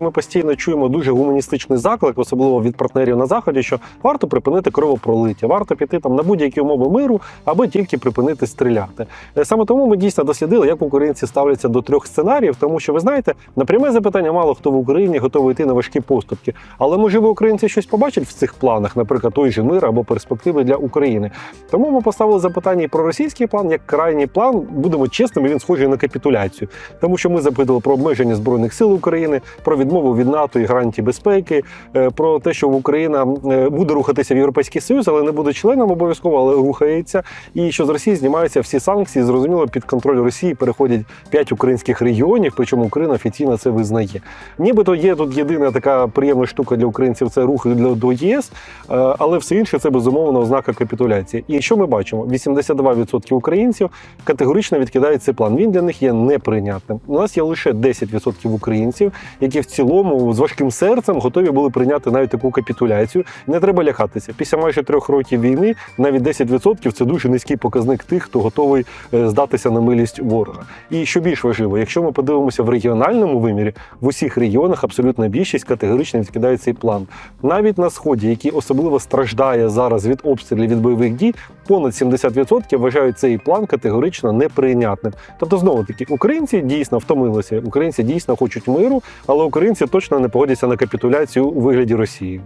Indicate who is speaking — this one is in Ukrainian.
Speaker 1: Ми постійно чуємо дуже гуманістичний заклик, особливо від партнерів на заході, що варто припинити кровопролиття, варто піти там на будь-які умови миру, аби тільки припинити стріляти. Е, Саме тому ми дійсно дослідили, як українці ставляться до трьох сценаріїв, тому що ви знаєте, на пряме запитання мало хто в Україні готовий йти на важкі поступки. Але можливо українці щось побачать в цих планах, наприклад, той же мир або перспективи для України. Тому ми поставили запитання і про російський план як крайній план. Будемо чесними, він схожий на капітуляцію, тому що ми запитали про обмеження збройних сил України, про відмову від НАТО і гарантій безпеки, е, про те, що Україна е, буде рухатися в Європейський Союз, але не буде членом обов'язково, але рухається. І що з Росії знімаються всі санкції. Зрозуміло, під контроль Росії переходять п'ять українських регіонів, причому Україна офіційно це визнає. Нібито є тут єдина така приємна штука для українців це рух до ЄС, е, але все інше це безумовно ознака капітуляції. І що ми бачимо? 82% українців категорично відкидають цей план. Він для них є неприйнятним. У нас є лише 10% українців, які в цілому з важким серцем готові були прийняти навіть таку капітуляцію. Не треба лякатися. Після майже трьох років війни навіть 10% – це дуже низький показник тих, хто готовий е, здатися на милість ворога. І що більш важливо, якщо ми подивимося в регіональному вимірі, в усіх регіонах абсолютна більшість категорично відкидає цей план. Навіть на сході, який особливо страждає зараз від обстрілів від бойових дій, понад 70% вважають цей план категорично неприйнятним. Тобто, знову таки, українці дійсно втомилися, українці дійсно хочуть миру, але українці точно не погодяться на капітуляцію у вигляді Росії.